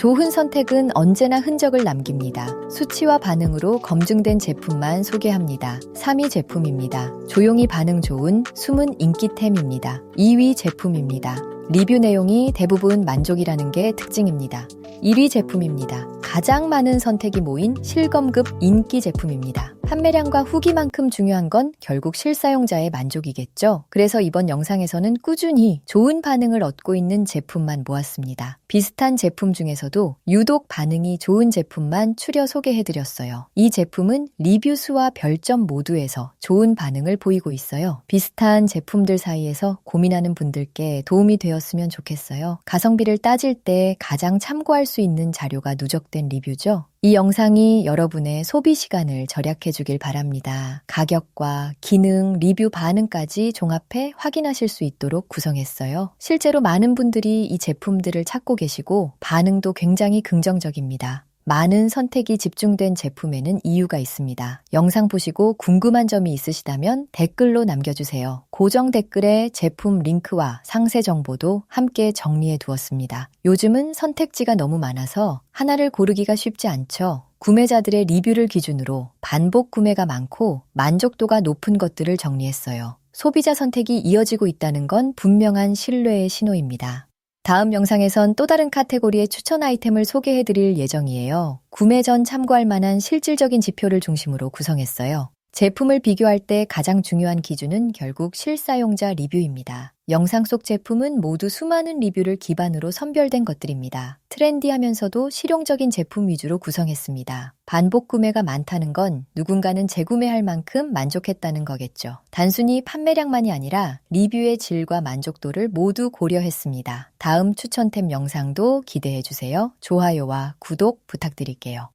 좋은 선택은 언제나 흔적을 남깁니다. 수치와 반응으로 검증된 제품만 소개합니다. 3위 제품입니다. 조용히 반응 좋은 숨은 인기템입니다. 2위 제품입니다. 리뷰 내용이 대부분 만족이라는 게 특징입니다. 1위 제품입니다. 가장 많은 선택이 모인 실검급 인기 제품입니다. 판매량과 후기만큼 중요한 건 결국 실사용자의 만족이겠죠. 그래서 이번 영상에서는 꾸준히 좋은 반응을 얻고 있는 제품만 모았습니다. 비슷한 제품 중에서도 유독 반응이 좋은 제품만 추려 소개해드렸어요. 이 제품은 리뷰 수와 별점 모두에서 좋은 반응을 보이고 있어요. 비슷한 제품들 사이에서 고민하는 분들께 도움이 되었으면 좋겠어요. 가성비를 따질 때 가장 참고할 수 있는 자료가 누적된 리뷰죠. 이 영상이 여러분의 소비 시간을 절약해 주길 바랍니다. 가격과 기능, 리뷰 반응까지 종합해 확인하실 수 있도록 구성했어요. 실제로 많은 분들이 이 제품들을 찾고 계시고 반응도 굉장히 긍정적입니다. 많은 선택이 집중된 제품에는 이유가 있습니다. 영상 보시고 궁금한 점이 있으시다면 댓글로 남겨주세요. 고정 댓글에 제품 링크와 상세 정보도 함께 정리해 두었습니다. 요즘은 선택지가 너무 많아서 하나를 고르기가 쉽지 않죠. 구매자들의 리뷰를 기준으로 반복 구매가 많고 만족도가 높은 것들을 정리했어요. 소비자 선택이 이어지고 있다는 건 분명한 신뢰의 신호입니다. 다음 영상에선 또 다른 카테고리의 추천 아이템을 소개해 드릴 예정이에요. 구매 전 참고할 만한 실질적인 지표를 중심으로 구성했어요. 제품을 비교할 때 가장 중요한 기준은 결국 실사용자 리뷰입니다. 영상 속 제품은 모두 수많은 리뷰를 기반으로 선별된 것들입니다. 트렌디하면서도 실용적인 제품 위주로 구성했습니다. 반복 구매가 많다는 건 누군가는 재구매할 만큼 만족했다는 거겠죠. 단순히 판매량만이 아니라 리뷰의 질과 만족도를 모두 고려했습니다. 다음 추천템 영상도 기대해 주세요. 좋아요와 구독 부탁드릴게요.